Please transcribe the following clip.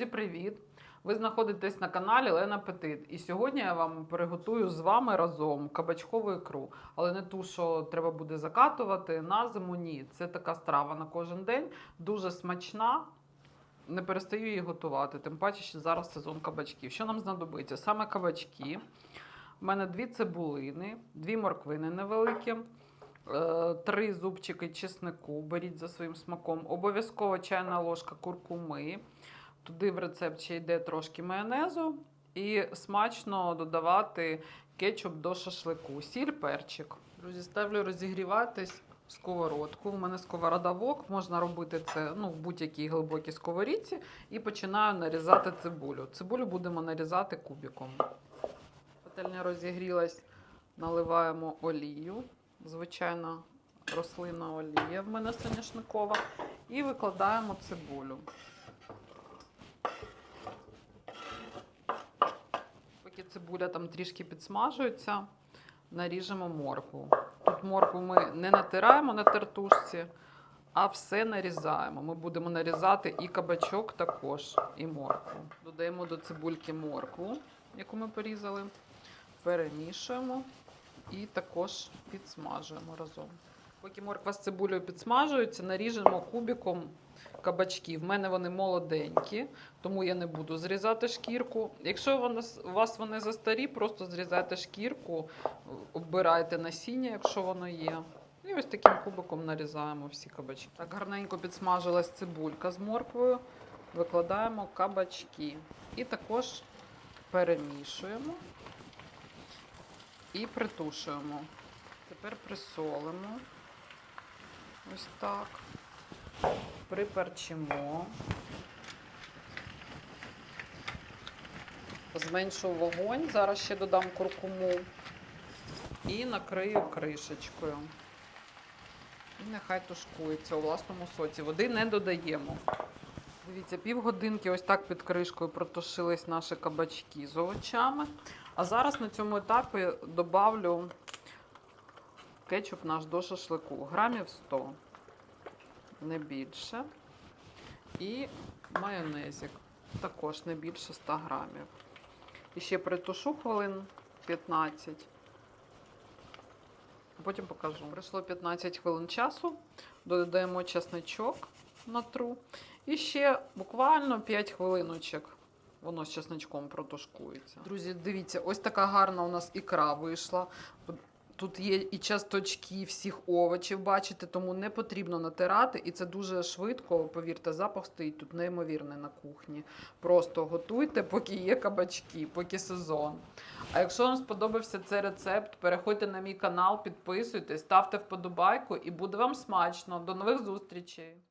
Друзі, привіт! Ви знаходитесь на каналі Лена Петит. І сьогодні я вам приготую з вами разом кабачкову ікру. Але не ту, що треба буде закатувати на зиму. Ні. Це така страва на кожен день, дуже смачна. Не перестаю її готувати, тим паче, що зараз сезон кабачків. Що нам знадобиться? Саме кабачки. У мене дві цибулини, дві морквини невеликі, е, три зубчики чеснику. Беріть за своїм смаком. Обов'язково чайна ложка куркуми. Туди в рецепт ще йде трошки майонезу. І смачно додавати кетчуп до шашлику. Сіль, перчик. Друзі, ставлю розігріватись сковородку. У мене сковорода вок, можна робити це ну, в будь-якій глибокій сковорідці. І починаю нарізати цибулю. Цибулю будемо нарізати кубиком. Пательня розігрілась, наливаємо олію. Звичайно, рослинна олія в мене соняшникова. І викладаємо цибулю. Поки цибуля там трішки підсмажується, наріжемо моркву. Тут моркву ми не натираємо на тертушці, а все нарізаємо. Ми будемо нарізати і кабачок також, і моркву. Додаємо до цибульки моркву, яку ми порізали, перемішуємо і також підсмажуємо разом. Поки морква з цибулею підсмажується, наріжемо кубиком кабачки. В мене вони молоденькі, тому я не буду зрізати шкірку. Якщо у вас вони застарі, просто зрізайте шкірку, обирайте насіння, якщо воно є. І ось таким кубиком нарізаємо всі кабачки. Так гарненько підсмажилась цибулька з морквою. Викладаємо кабачки. І також перемішуємо і притушуємо. Тепер присолимо. Ось так. Приперчимо. Зменшу вогонь, зараз ще додам куркуму і накрию кришечкою. І нехай тушкується у власному соці. Води не додаємо. Дивіться, півгодинки ось так під кришкою протушились наші кабачки з овочами. А зараз на цьому етапі добавлю кетчуп наш до шашлику. Грамів 100, не більше. І майонезик також не більше 100 грамів. І ще притушу хвилин 15. Потім покажу. Пройшло 15 хвилин часу. Додаємо чесничок на тру. І ще буквально 5 хвилиночок. Воно з чесничком протушкується. Друзі, дивіться, ось така гарна у нас ікра вийшла. Тут є і часточки всіх овочів, бачите, тому не потрібно натирати. І це дуже швидко. Повірте, запах стоїть тут неймовірний на кухні. Просто готуйте, поки є кабачки, поки сезон. А якщо вам сподобався цей рецепт, переходьте на мій канал, підписуйтесь, ставте вподобайку і буде вам смачно. До нових зустрічей!